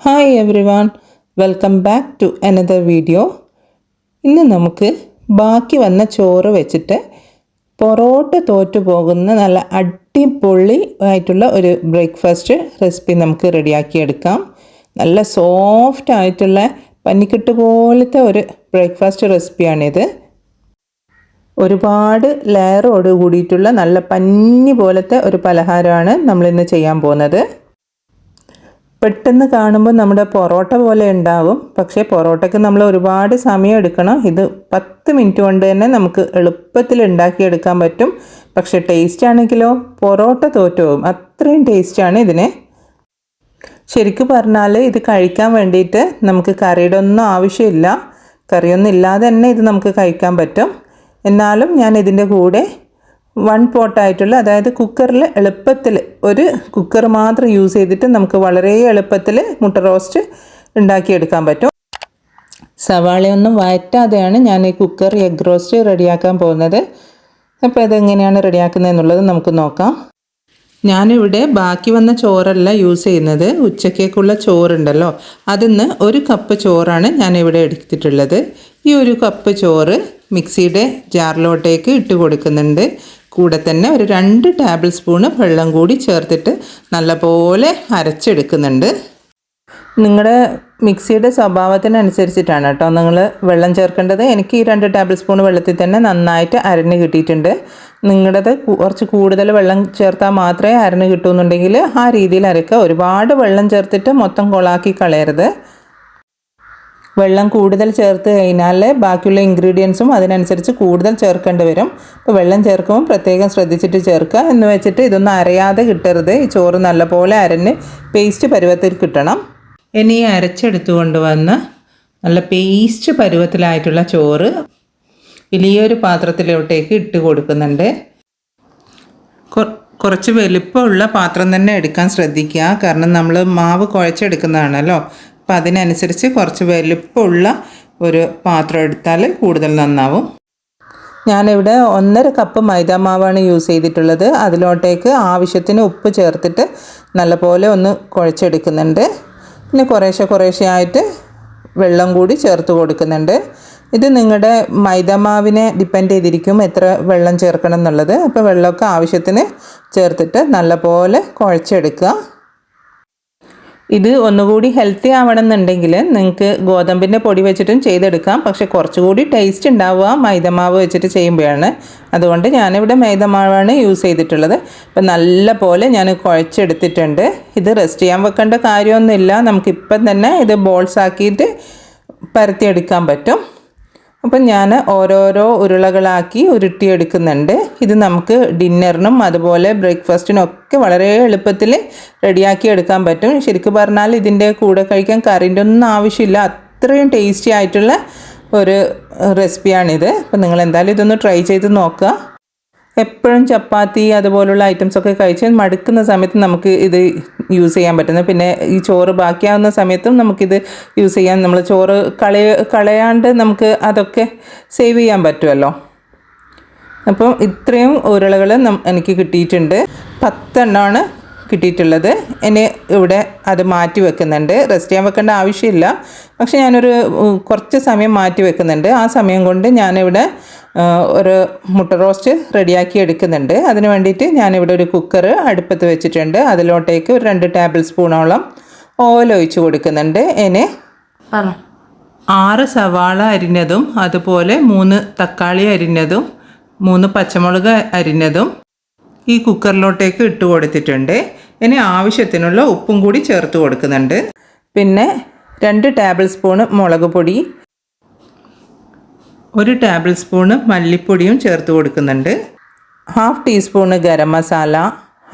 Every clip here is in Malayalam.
Hi everyone welcome back to another video ഇന്ന് നമുക്ക് ബാക്കി വന്ന ചോറ് വെച്ചിട്ട് പൊറോട്ട തോറ്റു പോകുന്ന നല്ല അടിപൊളി ആയിട്ടുള്ള ഒരു ബ്രേക്ക്ഫാസ്റ്റ് റെസിപ്പി നമുക്ക് റെഡിയാക്കിയെടുക്കാം നല്ല സോഫ്റ്റ് ആയിട്ടുള്ള പന്നിക്കെട്ട് പോലത്തെ ഒരു ബ്രേക്ക്ഫാസ്റ്റ് റെസിപ്പിയാണിത് ഒരുപാട് ലെയറോട് കൂടിയിട്ടുള്ള നല്ല പഞ്ഞി പോലത്തെ ഒരു പലഹാരമാണ് നമ്മളിന്ന് ചെയ്യാൻ പോകുന്നത്. പെട്ടെന്ന് കാണുമ്പോൾ നമ്മുടെ പൊറോട്ട പോലെ ഉണ്ടാവും. പക്ഷേ പൊറോട്ടയ്ക്ക് നമ്മൾ ഒരുപാട് സമയം എടുക്കണം. ഇത് പത്ത് മിനിറ്റ് കൊണ്ട് തന്നെ നമുക്ക് എളുപ്പത്തിൽ ഉണ്ടാക്കിയെടുക്കാൻ പറ്റും. പക്ഷേ ടേസ്റ്റ് ആണെങ്കിലോ? പൊറോട്ട തോറ്റുപോകും അത്രയും ടേസ്റ്റാണ് ഇതിന്. ശരിക്കും പറഞ്ഞാൽ ഇത് കഴിക്കാൻ വേണ്ടിയിട്ട് നമുക്ക് കറിയുടെ ഒന്നും ആവശ്യമില്ല. കറിയൊന്നും ഇല്ലാതെ തന്നെ ഇത് നമുക്ക് കഴിക്കാൻ പറ്റും. എന്നാലും ഞാൻ ഇതിന്റെ കൂടെ വൺ പോട്ടായിട്ടുള്ള അതായത് കുക്കറിൽ എളുപ്പത്തിൽ ഒരു കുക്കർ മാത്രം യൂസ് ചെയ്തിട്ട് നമുക്ക് വളരെ എളുപ്പത്തിൽ മുട്ട റോസ്റ്റ് ഉണ്ടാക്കിയെടുക്കാൻ പറ്റും. സവാളയൊന്നും വഴറ്റാതെയാണ് ഞാൻ ഈ കുക്കർ എഗ് റോസ്റ്റ് റെഡിയാക്കാൻ പോകുന്നത്. അപ്പോൾ അതെങ്ങനെയാണ് റെഡിയാക്കുന്നത് എന്നുള്ളത് നമുക്ക് നോക്കാം. ഞാനിവിടെ ബാക്കി വന്ന ചോറല്ല യൂസ് ചെയ്യുന്നത്. ഉച്ചക്കേക്കുള്ള ചോറുണ്ടല്ലോ. അതിന്ന് ഒരു കപ്പ് ചോറാണ് ഞാനിവിടെ എടുത്തിട്ടുള്ളത്. ഈ ഒരു കപ്പ് ചോറ് മിക്സിയുടെ ജാറിലോട്ടേക്ക് ഇട്ട് കൊടുക്കുന്നുണ്ട്. കൂടെ തന്നെ ഒരു രണ്ട് ടേബിൾ സ്പൂണ് വെള്ളം കൂടി ചേർത്തിട്ട് നല്ലപോലെ അരച്ചെടുക്കുന്നുണ്ട്. നിങ്ങളുടെ മിക്സിയുടെ സ്വഭാവത്തിനനുസരിച്ചിട്ടാണ് കേട്ടോ നിങ്ങൾ വെള്ളം ചേർക്കേണ്ടത്. എനിക്ക് ഈ രണ്ട് ടേബിൾ സ്പൂൺ വെള്ളത്തിൽ തന്നെ നന്നായിട്ട് അരഞ്ഞ് കിട്ടിയിട്ടുണ്ട്. നിങ്ങളുടേത് കുറച്ച് കൂടുതൽ വെള്ളം ചേർത്താൽ മാത്രമേ അരഞ്ഞ് കിട്ടുമെന്നുണ്ടെങ്കിൽ ആ രീതിയിൽ അരക്കുക. ഒരുപാട് വെള്ളം ചേർത്തിട്ട് മൊത്തം കൊളാക്കി കളയരുത്. വെള്ളം കൂടുതൽ ചേർത്ത് കഴിഞ്ഞാൽ ബാക്കിയുള്ള ഇൻഗ്രീഡിയൻസും അതിനനുസരിച്ച് കൂടുതൽ ചേർക്കേണ്ടി വരും. അപ്പോൾ വെള്ളം ചേർക്കുമ്പോൾ പ്രത്യേകം ശ്രദ്ധിച്ചിട്ട് ചേർക്കുക എന്ന് വെച്ചിട്ട് ഇതൊന്നും അരയാതെ കിട്ടരുത്. ഈ ചോറ് നല്ലപോലെ അരഞ്ഞ് പേസ്റ്റ് പരുവത്തിൽ കിട്ടണം. ഇനി അരച്ചെടുത്തു കൊണ്ടുവന്ന് നല്ല പേസ്റ്റ് പരുവത്തിലായിട്ടുള്ള ചോറ് വലിയൊരു പാത്രത്തിലോട്ടേക്ക് ഇട്ട് കൊടുക്കുന്നുണ്ട്. കുറച്ച് വലിപ്പമുള്ള പാത്രം തന്നെ എടുക്കാൻ ശ്രദ്ധിക്കുക. കാരണം നമ്മൾ മാവ് കുഴച്ചെടുക്കുന്നതാണല്ലോ. അപ്പം അതിനനുസരിച്ച് കുറച്ച് വലിപ്പമുള്ള ഒരു പാത്രം എടുത്താൽ കൂടുതൽ നന്നാവും. ഞാനിവിടെ ഒന്നര കപ്പ് മൈദാമാവാണ് യൂസ് ചെയ്തിട്ടുള്ളത്. അതിലോട്ടേക്ക് ആവശ്യത്തിന് ഉപ്പ് ചേർത്തിട്ട് നല്ലപോലെ ഒന്ന് കുഴച്ചെടുക്കുന്നുണ്ട്. പിന്നെ കുറേശ്ശെ കുറേശ്ശെ ആയിട്ട് വെള്ളം കൂടി ചേർത്ത് കൊടുക്കുന്നുണ്ട്. ഇത് നിങ്ങളുടെ മൈദമാവിനെ ഡിപ്പെൻഡ് ചെയ്തിരിക്കും എത്ര വെള്ളം ചേർക്കണം എന്നുള്ളത്. അപ്പോൾ വെള്ളമൊക്കെ ആവശ്യത്തിന് ചേർത്തിട്ട് നല്ലപോലെ കുഴച്ചെടുക്കുക. ഇത് ഒന്നുകൂടി ഹെൽത്തി ആവണമെന്നുണ്ടെങ്കിൽ നിങ്ങൾക്ക് ഗോതമ്പിന്റെ പൊടി വെച്ചിട്ടും ചെയ്തെടുക്കാം. പക്ഷേ കുറച്ചുകൂടി ടേസ്റ്റ് ഉണ്ടാവുക മൈദമാവ് വെച്ചിട്ട് ചെയ്യുമ്പോഴാണ്. അതുകൊണ്ട് ഞാനിവിടെ മൈദമാവാണ് യൂസ് ചെയ്തിട്ടുള്ളത്. അപ്പം നല്ല പോലെ ഞാൻ കുഴച്ചെടുത്തിട്ടുണ്ട്. ഇത് റെസ്റ്റ് ചെയ്യാൻ വെക്കേണ്ട കാര്യമൊന്നുമില്ല. നമുക്കിപ്പം തന്നെ ഇത് ബോൾസ് ആക്കിയിട്ട് പരത്തിയെടുക്കാൻ പറ്റും. അപ്പം ഞാൻ ഓരോരോ ഉരുളകളാക്കി ഉരുട്ടിയെടുക്കുന്നുണ്ട്. ഇത് നമുക്ക് ഡിന്നറിനും അതുപോലെ ബ്രേക്ക്ഫാസ്റ്റിനും ഒക്കെ വളരെ എളുപ്പത്തിൽ റെഡിയാക്കി എടുക്കാൻ പറ്റും. ശരിക്കും പറഞ്ഞാൽ ഇതിന്റെ കൂടെ കഴിക്കാൻ കറിന്റെ ഒന്നും ആവശ്യമില്ല. അത്രയും ടേസ്റ്റി ആയിട്ടുള്ള ഒരു റെസിപ്പിയാണിത്. അപ്പം നിങ്ങൾ എന്തായാലും ഇതൊന്ന് ട്രൈ ചെയ്ത് നോക്കുക. എപ്പോഴും ചപ്പാത്തി അതുപോലുള്ള ഐറ്റംസൊക്കെ കഴിച്ച് മടുക്കുന്ന സമയത്ത് നമുക്ക് ഇത് യൂസ് ചെയ്യാൻ പറ്റുന്നത് പിന്നെ ഈ ചോറ് ബാക്കിയാവുന്ന സമയത്തും നമുക്കിത് യൂസ് ചെയ്യാൻ നമ്മൾ ചോറ് കളയ കളയാണ്ട് നമുക്ക് അതൊക്കെ സേവ് ചെയ്യാൻ പറ്റുമല്ലോ അപ്പം ഇത്രയും ഉരുളകൾ എനിക്ക് കിട്ടിയിട്ടുണ്ട്. പത്തെണ്ണമാണ് കിട്ടിയിട്ടുള്ളത്. ഇനി ഇവിടെ അത് മാറ്റി വെക്കുന്നുണ്ട്. റെസ്റ്റ് ചെയ്യാൻ വെക്കേണ്ട ആവശ്യമില്ല. പക്ഷെ ഞാനൊരു കുറച്ച് സമയം മാറ്റി വെക്കുന്നുണ്ട്. ആ സമയം കൊണ്ട് ഞാനിവിടെ ഒരു മുട്ട റോസ്റ്റ് റെഡിയാക്കി എടുക്കുന്നുണ്ട്. അതിന് വേണ്ടിയിട്ട് ഞാനിവിടെ ഒരു കുക്കർ അടുപ്പത്ത് വെച്ചിട്ടുണ്ട്. അതിലോട്ടേക്ക് ഒരു രണ്ട് ടേബിൾ സ്പൂണോളം ഓയിൽ ഒഴിച്ച് കൊടുക്കുന്നുണ്ട്. ഇനി ആറ് സവാള അരിഞ്ഞതും അതുപോലെ മൂന്ന് തക്കാളി അരിഞ്ഞതും മൂന്ന് പച്ചമുളക് അരിഞ്ഞതും ഈ കുക്കറിലോട്ടേക്ക് ഇട്ട് കൊടുത്തിട്ടുണ്ട്. ഇനി ആവശ്യത്തിനുള്ള ഉപ്പും കൂടി ചേർത്ത് കൊടുക്കുന്നുണ്ട്. പിന്നെ രണ്ട് ടേബിൾ സ്പൂണ് മുളക് പൊടി. ഒരു ടേബിൾ സ്പൂണ് മല്ലിപ്പൊടിയും ചേർത്ത് കൊടുക്കുന്നുണ്ട്. Half teaspoon garam masala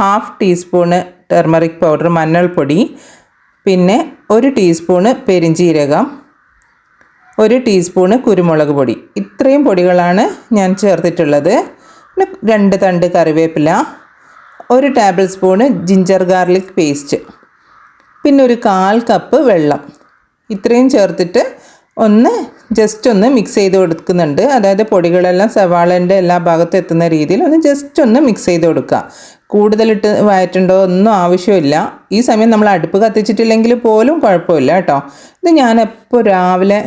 half teaspoon turmeric powder മഞ്ഞൾപ്പൊടി പിന്നെ ഒരു ടീസ്പൂണ് പെരിഞ്ചീരകം ഒരു ടീസ്പൂണ് കുരുമുളക് പൊടി. ഇത്രയും പൊടികളാണ് ഞാൻ ചേർത്തിട്ടുള്ളത്. രണ്ട് തണ്ട് കറിവേപ്പില ഒരു tablespoon ginger garlic paste പിന്നെ ഒരു കാൽ കപ്പ് വെള്ളം. ഇത്രയും ചേർത്തിട്ട് ഒന്ന് ജസ്റ്റ് ഒന്ന് മിക്സ് ചെയ്ത് കൊടുക്കുന്നുണ്ട്. അതായത് പൊടികളെല്ലാം സവാളന്റെ എല്ലാ ഭാഗത്തും എത്തുന്ന രീതിയിൽ ഒന്ന് ജസ്റ്റ് ഒന്ന് മിക്സ് ചെയ്ത് കൊടുക്കുക. കൂടുതലിട്ട് വയറ്റുണ്ടോ ഒന്നും ആവശ്യമില്ല. ഈ സമയം നമ്മൾ അടുപ്പ് കത്തിച്ചിട്ടില്ലെങ്കിൽ പോലും കുഴപ്പമില്ല കേട്ടോ. ഇത് ഞാൻ രാവിലെ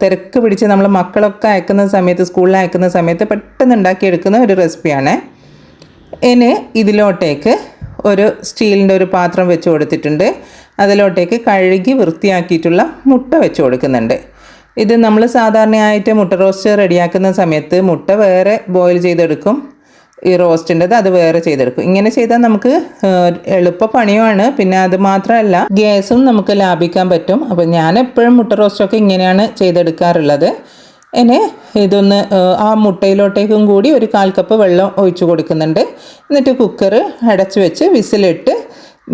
തിരക്ക് പിടിച്ച് നമ്മൾ മക്കളൊക്കെ അയക്കുന്ന സമയത്ത് സ്കൂളിൽ അയക്കുന്ന സമയത്ത് പെട്ടെന്ന് ഉണ്ടാക്കിയെടുക്കുന്ന ഒരു റെസിപ്പിയാണ്. ഇനി ഇതിലോട്ടേക്ക് ഒരു സ്റ്റീലിന്റെ ഒരു പാത്രം വെച്ച് കൊടുത്തിട്ടുണ്ട്. അതിലോട്ടേക്ക് കഴുകി വൃത്തിയാക്കിയിട്ടുള്ള മുട്ട വെച്ച് കൊടുക്കുന്നുണ്ട്. ഇത് നമ്മൾ സാധാരണയായിട്ട് മുട്ട റോസ്റ്റ് റെഡിയാക്കുന്ന സമയത്ത് മുട്ട വേറെ ബോയിൽ ചെയ്തെടുക്കും. ഈ റോസ്റ്റിന്റെത് അത് വേറെ ചെയ്തെടുക്കും. ഇങ്ങനെ ചെയ്താൽ നമുക്ക് എളുപ്പ പണിയുമാണ് പിന്നെ അത് മാത്രമല്ല ഗ്യാസും നമുക്ക് ലാഭിക്കാൻ പറ്റും. അപ്പോൾ ഞാൻ എപ്പോഴും മുട്ട റോസ്റ്റൊക്കെ ഇങ്ങനെയാണ് ചെയ്തെടുക്കാറുള്ളത്. ഇനി ഇതൊന്ന് ആ മുട്ടയിലോട്ടേക്കും കൂടി ഒരു കാൽ കപ്പ് വെള്ളം ഒഴിച്ചു കൊടുക്കുന്നുണ്ട്. എന്നിട്ട് കുക്കർ അടച്ചു വെച്ച് വിസിലിട്ട്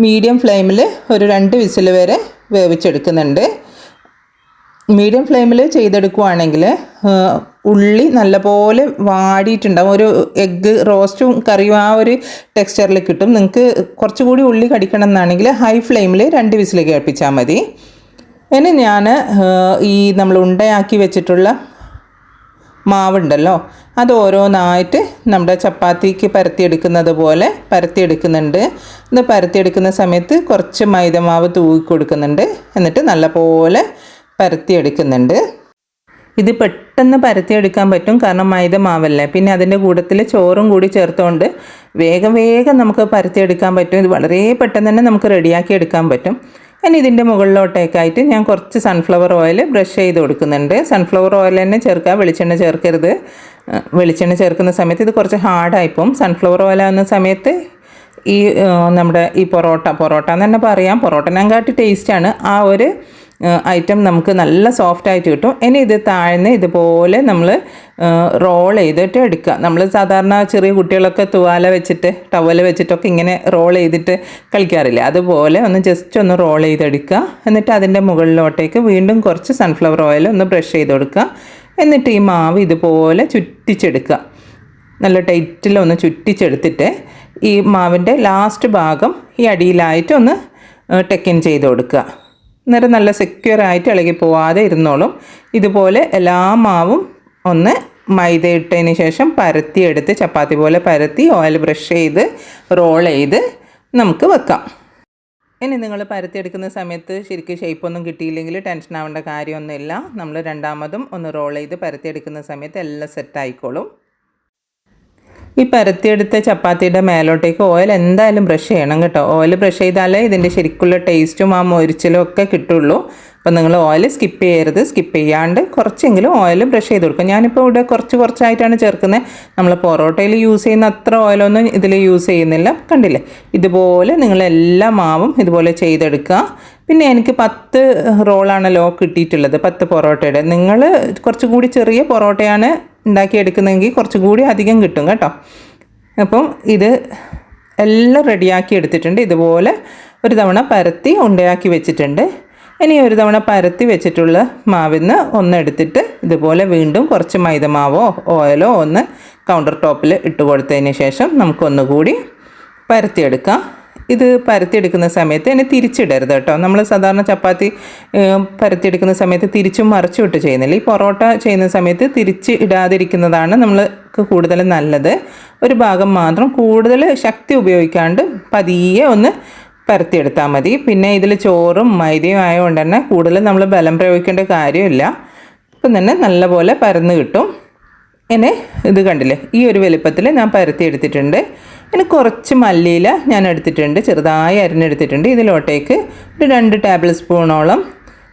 മീഡിയം ഫ്ലെയിമിൽ ഒരു രണ്ട് വിസിൽ വരെ വേവിച്ചെടുക്കുന്നുണ്ട്. മീഡിയം ഫ്ലെയിമിൽ ചെയ്തെടുക്കുവാണെങ്കിൽ ഉള്ളി നല്ലപോലെ വാടിയിട്ടുണ്ടാവും. ഒരു എഗ്ഗ് റോസ്റ്റും കറിയും ആ ഒരു ടെക്സ്ചറിൽ കിട്ടും. നിങ്ങൾക്ക് കുറച്ചുകൂടി ഉള്ളി കടിക്കണം എന്നാണെങ്കിൽ ഹൈ ഫ്ലെയിമിൽ രണ്ട് വിസിൽ കേൾപ്പിച്ചാൽ മതി. ഇനി ഞാൻ ഈ നമ്മൾ ഉണ്ടയാക്കി വെച്ചിട്ടുള്ള മാവുണ്ടല്ലോ അത് ഓരോന്നായിട്ട് നമ്മുടെ ചപ്പാത്തിക്ക് പരത്തിയെടുക്കുന്നത് പോലെ പരത്തിയെടുക്കുന്നുണ്ട്. ഇത് പരത്തിയെടുക്കുന്ന സമയത്ത് കുറച്ച് മൈദമാവ് തൂക്കി കൊടുക്കുന്നുണ്ട് എന്നിട്ട് നല്ലപോലെ പരത്തിയെടുക്കുന്നുണ്ട്. ഇത് പെട്ടെന്ന് പരത്തിയെടുക്കാൻ പറ്റും. കാരണം മൈദ മാവല്ലേ പിന്നെ അതിന്റെ കൂട്ടത്തിൽ ചോറും കൂടി ചേർത്തുകൊണ്ട് വേഗം വേഗം നമുക്ക് പരത്തിയെടുക്കാൻ പറ്റും. ഇത് വളരെ പെട്ടെന്ന് തന്നെ നമുക്ക് റെഡിയാക്കി എടുക്കാൻ പറ്റും. ഇനി ഇതിന്റെ മുകളിലോട്ടേക്കായിട്ട് ഞാൻ കുറച്ച് സൺഫ്ലവർ ഓയിൽ ബ്രഷ് ചെയ്ത് കൊടുക്കുന്നുണ്ട്. സൺഫ്ലവർ ഓയിൽ തന്നെ ചേർക്കുക. വെളിച്ചെണ്ണ ചേർക്കരുത്. വെളിച്ചെണ്ണ ചേർക്കുന്ന സമയത്ത് ഇത് കുറച്ച് ഹാർഡായിപ്പോവും സൺഫ്ലവർ ഓയിൽ ആവുന്ന സമയത്ത് ഈ നമ്മുടെ ഈ പൊറോട്ട പൊറോട്ട എന്ന് തന്നെ പറയാം. പൊറോട്ടനെക്കാട്ടി ടേസ്റ്റാണ് ആ ഒരു ഐറ്റം നമുക്ക് നല്ല സോഫ്റ്റ് ആയിട്ട് കിട്ടും. ഇനി ഇത് താഴ്ന്ന് ഇതുപോലെ നമ്മൾ റോൾ ചെയ്തിട്ട് എടുക്കുക. നമ്മൾ സാധാരണ ചെറിയ കുട്ടികളൊക്കെ തുവാല വെച്ചിട്ട് ടവൽ വെച്ചിട്ടൊക്കെ ഇങ്ങനെ റോൾ ചെയ്തിട്ട് കളിക്കാറില്ല? അതുപോലെ ഒന്ന് ജസ്റ്റ് ഒന്ന് റോൾ ചെയ്തെടുക്കുക. എന്നിട്ട് അതിന്റെ മുകളിലോട്ടേക്ക് വീണ്ടും കുറച്ച് സൺഫ്ലവർ ഓയിൽ ഒന്ന് ബ്രഷ് ചെയ്ത് കൊടുക്കുക. എന്നിട്ട് ഈ മാവ് ഇതുപോലെ ചുറ്റിച്ചെടുക്കുക. നല്ല ടൈറ്റിലൊന്ന് ചുറ്റിച്ചെടുത്തിട്ട് ഈ മാവിന്റെ ലാസ്റ്റ് ഭാഗം ഈ അടിയിലായിട്ട് ഒന്ന് ടെക്കിൻ ചെയ്ത് കൊടുക്കുക. അന്നേരം നല്ല സെക്യൂർ ആയിട്ട് ഇളകി പോവാതെ ഇരുന്നോളും. ഇതുപോലെ എല്ലാ മാവും ഒന്ന് മൈദ ഇട്ടതിന് ശേഷം പരത്തി എടുത്ത് ചപ്പാത്തി പോലെ പരത്തി ഓയിൽ ബ്രഷ് ചെയ്ത് റോൾ ചെയ്ത് നമുക്ക് വെക്കാം. ഇനി നിങ്ങൾ പരത്തി എടുക്കുന്ന സമയത്ത് ശരിക്കും ഷേപ്പൊന്നും കിട്ടിയില്ലെങ്കിൽ ടെൻഷൻ ആവേണ്ട കാര്യമൊന്നുമില്ല. നമ്മൾ രണ്ടാമതും ഒന്ന് റോൾ ചെയ്ത് പരത്തിയെടുക്കുന്ന സമയത്ത് എല്ലാം സെറ്റ് ആയിക്കോളും. ഈ പരത്തിയെടുത്ത ചപ്പാത്തിയുടെ മേലോട്ടേക്ക് ഓയിൽ എന്തായാലും ബ്രഷ് ചെയ്യണം കേട്ടോ. ഓയിൽ ബ്രഷ് ചെയ്താലേ ഇതിന്റെ ശരിക്കുള്ള ടേസ്റ്റും ആ മൊരിച്ചിലും ഒക്കെ കിട്ടുള്ളൂ. അപ്പോൾ നിങ്ങൾ ഓയിൽ സ്കിപ്പ് ചെയ്യരുത്. സ്കിപ്പ് ചെയ്യാണ്ട് കുറച്ചെങ്കിലും ഓയിൽ ബ്രഷ് ചെയ്ത് കൊടുക്കും. ഞാനിപ്പോൾ ഇവിടെ കുറച്ച് കുറച്ചായിട്ടാണ് ചേർക്കുന്നത്. നമ്മൾ പൊറോട്ടയിൽ യൂസ് ചെയ്യുന്ന അത്ര ഓയിലൊന്നും ഇതിൽ യൂസ് ചെയ്യുന്നില്ല. കണ്ടില്ലേ? ഇതുപോലെ നിങ്ങൾ എല്ലാ മാവും ഇതുപോലെ ചെയ്തെടുക്കുക. പിന്നെ എനിക്ക് പത്ത് റോളാണല്ലോ കിട്ടിയിട്ടുള്ളത്. പത്ത് പൊറോട്ടയുടെ. നിങ്ങൾ കുറച്ചുകൂടി ചെറിയ പൊറോട്ടയാണ് ഉണ്ടാക്കിയെടുക്കുന്നതെങ്കിൽ കുറച്ചും കൂടി അധികം കിട്ടും കേട്ടോ. അപ്പം ഇത് എല്ലാം റെഡിയാക്കി എടുത്തിട്ടുണ്ട്. ഇതുപോലെ ഒരു തവണ പരത്തി ഉണ്ടയാക്കി വെച്ചിട്ടുണ്ട്. ഇനി ഒരു തവണ പരത്തി വെച്ചിട്ടുള്ള മാവിന്ന് ഒന്നെടുത്തിട്ട് ഇതുപോലെ വീണ്ടും കുറച്ച് മൈദമാവോ ഓയിലോ ഒന്ന് കൗണ്ടർ ടോപ്പിൽ ഇട്ട് കൊടുത്തതിന് ശേഷം നമുക്കൊന്നുകൂടി പരത്തിയെടുക്കാം. ഇത് പരത്തിയെടുക്കുന്ന സമയത്ത് എന്നെ തിരിച്ചിടരുത് കേട്ടോ. നമ്മൾ സാധാരണ ചപ്പാത്തി പരത്തിയെടുക്കുന്ന സമയത്ത് തിരിച്ചും മറിച്ചും ഇട്ട് ചെയ്യുന്നില്ല. ഈ പൊറോട്ട ചെയ്യുന്ന സമയത്ത് തിരിച്ച് ഇടാതിരിക്കുന്നതാണ് നമ്മൾക്ക് കൂടുതൽ നല്ലത്. ഒരു ഭാഗം മാത്രം കൂടുതൽ ശക്തി ഉപയോഗിക്കാണ്ട് പതിയെ ഒന്ന് പരത്തിയെടുത്താൽ മതി. പിന്നെ ഇതിൽ ചോറും മൈദയും ആയതുകൊണ്ട് തന്നെ കൂടുതൽ നമ്മൾ ബലം പ്രയോഗിക്കേണ്ട കാര്യമില്ല. ഇപ്പം തന്നെ നല്ലപോലെ പരന്ന് കിട്ടും. ഇനി ഇത് കണ്ടില്ലേ? ഈ ഒരു വലിപ്പത്തിൽ ഞാൻ പരത്തി എടുത്തിട്ടുണ്ട്. ഇനി കുറച്ച് മല്ലിയില ഞാൻ എടുത്തിട്ടുണ്ട്. ചെറുതായി അരിഞ്ഞെടുത്തിട്ടുണ്ട് ഇതിലോട്ടേക്ക് ഒരു രണ്ട് ടേബിൾ സ്പൂണോളം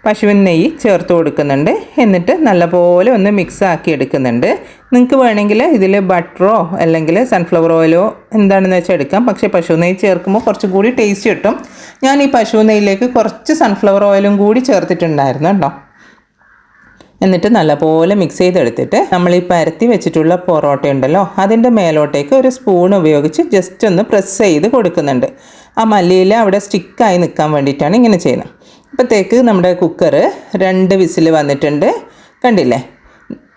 പശുവിൻ നെയ്യ് ചേർത്ത് കൊടുക്കുന്നുണ്ട്. എന്നിട്ട് നല്ലപോലെ ഒന്ന് മിക്സ് ആക്കി എടുക്കുന്നുണ്ട്. നിങ്ങൾക്ക് വേണമെങ്കിൽ ഇതിൽ ബട്ടറോ അല്ലെങ്കിൽ സൺഫ്ലവർ ഓയിലോ എന്താണെന്ന് വെച്ചാൽ എടുക്കാം. പക്ഷേ പശു നെയ്യ് ചേർക്കുമ്പോൾ കുറച്ചും കൂടി ടേസ്റ്റ് കിട്ടും. ഞാൻ ഈ പശു നെയ്യിലേക്ക് കുറച്ച് സൺഫ്ലവർ ഓയിലും കൂടി ചേർത്തിട്ടുണ്ടായിരുന്നു കേട്ടോ. എന്നിട്ട് നല്ലപോലെ മിക്സ് ചെയ്തെടുത്തിട്ട് നമ്മൾ ഈ പരത്തി വെച്ചിട്ടുള്ള പൊറോട്ട ഉണ്ടല്ലോ അതിന്റെ മേലോട്ടേക്ക് ഒരു സ്പൂൺ ഉപയോഗിച്ച് ജസ്റ്റ് ഒന്ന് പ്രസ് ചെയ്ത് കൊടുക്കുന്നുണ്ട്. ആ മല്ലിയിൽ അവിടെ സ്റ്റിക്കായി നിൽക്കാൻ വേണ്ടിയിട്ടാണ് ഇങ്ങനെ ചെയ്യുന്നത്. അപ്പോഴത്തേക്ക് നമ്മുടെ കുക്കർ രണ്ട് വിസിൽ വന്നിട്ടുണ്ട്. കണ്ടില്ലേ?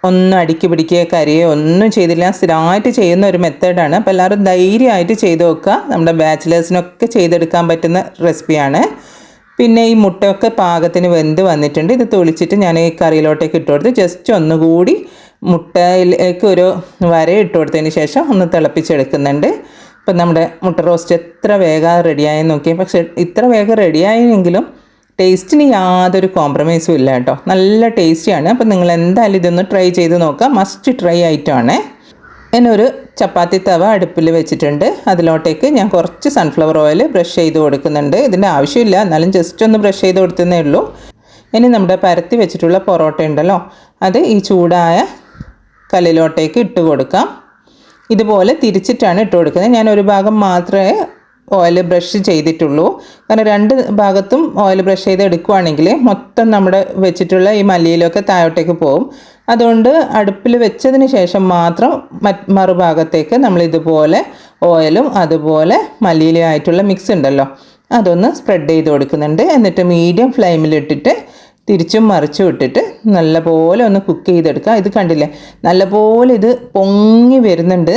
ഒന്നും അടുക്കി പിടിക്കുക കരിയോ ഒന്നും ചെയ്തില്ല. സ്ഥിരമായിട്ട് ചെയ്യുന്ന ഒരു മെത്തേഡാണ്. അപ്പോൾ എല്ലാവരും ധൈര്യമായിട്ട് ചെയ്ത് നോക്കുക. നമ്മുടെ ബാച്ചിലേഴ്സിനൊക്കെ ചെയ്തെടുക്കാൻ പറ്റുന്ന റെസിപ്പിയാണ് പിന്നെ ഈ മുട്ടയൊക്കെ പാകത്തിന് വെന്ത് വന്നിട്ടുണ്ട്. ഇത് തൊളിച്ചിട്ട് ഞാൻ ഈ കറിയിലോട്ടേക്ക് ഇട്ട് കൊടുത്ത് ജസ്റ്റ് ഒന്നുകൂടി മുട്ടയിലേക്ക് ഒരു വര ഇട്ട് കൊടുത്തതിന് ശേഷം ഒന്ന് തിളപ്പിച്ചെടുക്കുന്നുണ്ട്. ഇപ്പം നമ്മുടെ മുട്ട റോസ്റ്റ് എത്ര വേഗം റെഡിയായി നോക്കി പക്ഷേ ഇത്ര വേഗം റെഡിയായെങ്കിലും ടേസ്റ്റിന് യാതൊരു കോംപ്രമൈസും ഇല്ല കേട്ടോ. നല്ല ടേസ്റ്റിയാണ് അപ്പം നിങ്ങൾ എന്തായാലും ഇതൊന്ന് ട്രൈ ചെയ്ത് നോക്കാം മസ്റ്റ് ട്രൈ ആയിട്ടാണ് ഞാനൊരു ചപ്പാത്തി തവ അടുപ്പിൽ വെച്ചിട്ടുണ്ട്. അതിലോട്ടേക്ക് ഞാൻ കുറച്ച് സൺഫ്ലവർ ഓയിൽ ബ്രഷ് ചെയ്ത് കൊടുക്കുന്നുണ്ട്. ഇതിന്റെ ആവശ്യമില്ല. എന്നാലും ജസ്റ്റ് ഒന്ന് ബ്രഷ് ചെയ്ത് കൊടുത്തേ ഉള്ളൂ. ഇനി നമ്മുടെ പരത്തി വെച്ചിട്ടുള്ള പൊറോട്ട ഉണ്ടല്ലോ. അത് ഈ ചൂടായ കല്ലിലോട്ടേക്ക് ഇട്ട് കൊടുക്കാം. ഇതുപോലെ തിരിച്ചിട്ടാണ് ഇട്ട് കൊടുക്കുന്നത്. ഞാൻ ഒരു ഭാഗം മാത്രമേ ഓയിൽ ബ്രഷ് ചെയ്തിട്ടുള്ളൂ. കാരണം രണ്ട് ഭാഗത്തും ഓയിൽ ബ്രഷ് ചെയ്ത് എടുക്കുവാണെങ്കിൽ മൊത്തം നമ്മുടെ വെച്ചിട്ടുള്ള ഈ മല്ലിയിലൊക്കെ താഴോട്ടേക്ക് പോകും. അതുകൊണ്ട് അടുപ്പിൽ വെച്ചതിന് ശേഷം മാത്രം മറ്റ് മറുഭാഗത്തേക്ക് നമ്മൾ ഇതുപോലെ ഓയിലും അതുപോലെ മല്ലിയിലും ആയിട്ടുള്ള മിക്സ് ഉണ്ടല്ലോ. അതൊന്ന് സ്പ്രെഡ് ചെയ്ത് കൊടുക്കുന്നുണ്ട്. എന്നിട്ട് മീഡിയം ഫ്ലെയിമിലിട്ടിട്ട് തിരിച്ചും മറിച്ചും ഇട്ടിട്ട് നല്ലപോലെ ഒന്ന് കുക്ക് ചെയ്തെടുക്കുക. ഇത് കണ്ടില്ലേ? നല്ലപോലെ ഇത് പൊങ്ങി വരുന്നുണ്ട്.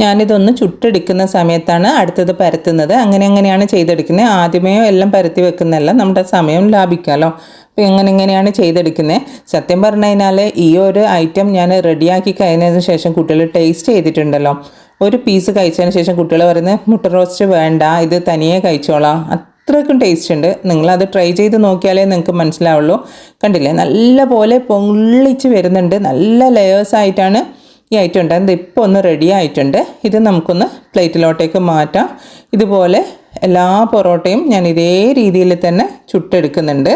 ഞാനിതൊന്ന് ചുട്ടെടുക്കുന്ന സമയത്താണ് അടുത്തത് പരത്തുന്നത്. അങ്ങനെ അങ്ങനെയാണ് ചെയ്തെടുക്കുന്നത്. ആദ്യമേ എല്ലാം പരത്തി വെക്കുന്നതല്ല നമ്മുടെ സമയം ലാഭിക്കാമല്ലോ അപ്പോൾ എങ്ങനെ എങ്ങനെയാണ് ചെയ്തെടുക്കുന്നത്. സത്യം പറഞ്ഞു കഴിഞ്ഞാൽ ഈ ഒരു ഐറ്റം ഞാൻ റെഡിയാക്കി കഴിഞ്ഞതിന് ശേഷം കുട്ടികൾ ടേസ്റ്റ് ചെയ്തിട്ടുണ്ടല്ലോ. ഒരു പീസ് കഴിച്ചതിന് ശേഷം കുട്ടികൾ പറയുന്നത് മുട്ട റോസ്റ്റ് വേണ്ട ഇത് തനിയെ കഴിച്ചോളാം. അത്രയ്ക്കും ടേസ്റ്റ് ഉണ്ട്. നിങ്ങളത് ട്രൈ ചെയ്ത് നോക്കിയാലേ നിങ്ങൾക്ക് മനസ്സിലാവുള്ളൂ. കണ്ടില്ലേ? നല്ല പോലെ പൊള്ളിച്ച് വരുന്നുണ്ട്. നല്ല ലെയേഴ്സ് ആയിട്ടാണ് ഉണ്ട് അത് ഇപ്പോൾ ഒന്ന് റെഡി ആയിട്ടുണ്ട്. ഇത് നമുക്കൊന്ന് പ്ലേറ്റിലോട്ടേക്ക് മാറ്റാം. ഇതുപോലെ എല്ലാ പൊറോട്ടയും ഞാൻ ഇതേ രീതിയിൽ തന്നെ ചുട്ടെടുക്കുന്നുണ്ട്.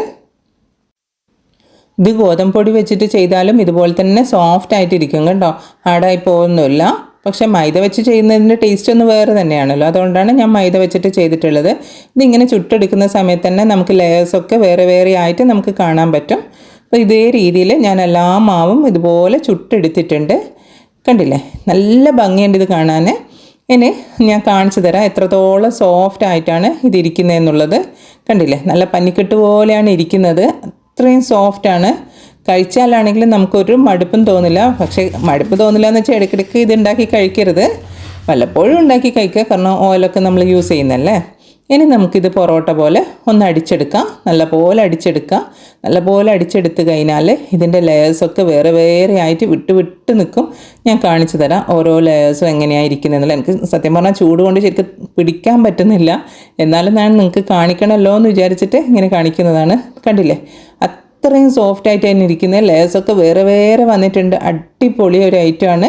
ഇത് ഗോതമ്പ് പൊടി വെച്ചിട്ട് ചെയ്താലും ഇതുപോലെ തന്നെ സോഫ്റ്റ് ആയിട്ടിരിക്കും കേട്ടോ. ഹാർഡായി പോകുന്നില്ല പക്ഷെ മൈദ വെച്ച് ചെയ്യുന്നതിന്റെ ടേസ്റ്റ് ഒന്ന് വേറെ തന്നെയാണല്ലോ. അതുകൊണ്ടാണ് ഞാൻ മൈദ വെച്ചിട്ട് ചെയ്തിട്ടുള്ളത്. ഇതിങ്ങനെ ചുട്ടെടുക്കുന്ന സമയത്ത് തന്നെ നമുക്ക് ലെയേഴ്സൊക്കെ വേറെ വേറെ ആയിട്ട് നമുക്ക് കാണാൻ പറ്റും. അപ്പോൾ ഇതേ രീതിയിൽ ഞാൻ എല്ലാ മാവും ഇതുപോലെ ചുട്ടെടുത്തിട്ടുണ്ട്. കണ്ടില്ലേ? നല്ല ഭംഗിയുണ്ട് ഇത് കാണാൻ ഇനി ഞാൻ കാണിച്ചു തരാം എത്രത്തോളം സോഫ്റ്റ് ആയിട്ടാണ് ഇതിരിക്കുന്നതെന്നുള്ളത് കണ്ടില്ലേ? നല്ല പനിക്കെട്ട് പോലെയാണ് ഇരിക്കുന്നത്. അത്രയും സോഫ്റ്റാണ് കഴിച്ചാലാണെങ്കിൽ നമുക്കൊരു മടുപ്പും തോന്നില്ല. പക്ഷേ മടുപ്പ് തോന്നില്ല എന്ന് വെച്ചാൽ ഇടയ്ക്കിടയ്ക്ക് ഇത് ഉണ്ടാക്കി കഴിക്കരുത്. വല്ലപ്പോഴും ഉണ്ടാക്കി കഴിക്കുക. കാരണം ഓയിലൊക്കെ നമ്മൾ യൂസ് ചെയ്യുന്നല്ലേ ഇനി നമുക്കിത് പൊറോട്ട പോലെ ഒന്ന് അടിച്ചെടുക്കാം. നല്ലപോലെ അടിച്ചെടുക്കാം. നല്ലപോലെ അടിച്ചെടുത്ത് കഴിഞ്ഞാൽ ഇതിന്റെ ലെയേഴ്സൊക്കെ വേറെ വേറെ ആയിട്ട് വിട്ട് വിട്ട് നിൽക്കും ഞാൻ കാണിച്ചു തരാം ഓരോ ലെയേഴ്സും എങ്ങനെയാണ് ഇരിക്കുന്നതെന്നുള്ള എനിക്ക് സത്യം പറഞ്ഞാൽ ചൂട് കൊണ്ട് ശരിക്കും പിടിക്കാൻ പറ്റുന്നില്ല. എന്നാലും ഞാൻ നിങ്ങൾക്ക് കാണിക്കണമല്ലോ എന്ന് വിചാരിച്ചിട്ട് ഇങ്ങനെ കാണിക്കുന്നതാണ്. കണ്ടില്ലേ? അത്രയും സോഫ്റ്റായിട്ട് തന്നെ ഇരിക്കുന്നത് ലെയേഴ്സൊക്കെ വേറെ വേറെ വന്നിട്ടുണ്ട്. അടിപൊളി ഒരു ഐറ്റമാണ്